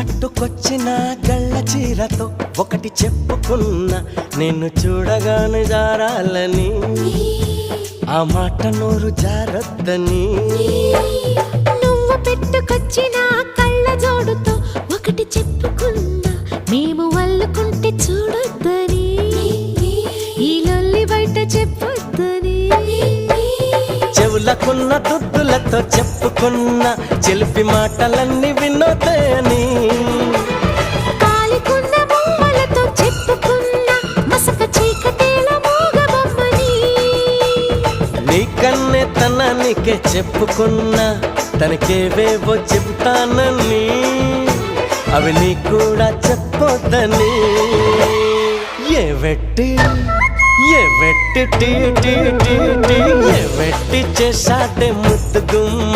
కట్టుకొచ్చిన గళ్ళ చీరతో ఒకటి చెప్పుకున్నా నిన్ను చూడగాను జారాలని. ఆ మాట నోరు జారొద్దని. నువ్వు పెట్టుకొచ్చిన కళ్ళ జోడుతో ఒకటి చెప్పుకున్నా మేము వల్లుకుంటే చూడొద్దని. ఈ లొల్లి బయట చెప్పొద్దని. చెవులకున్న దుద్దులతో చెప్పుకున్న చిలిపి మాటలన్నీ మూగబొమ్మని నీకన్నే తనానికే చెప్పుకున్నా తనకేవేవో చెబుతానని అవి నీ కూడా చెప్పొద్దని. ఏ వెట్టి ఏ వెట్టి టీ టీ టీ టీ. ఏ వెట్టి చేశాడే ముద్దు గుమ్మ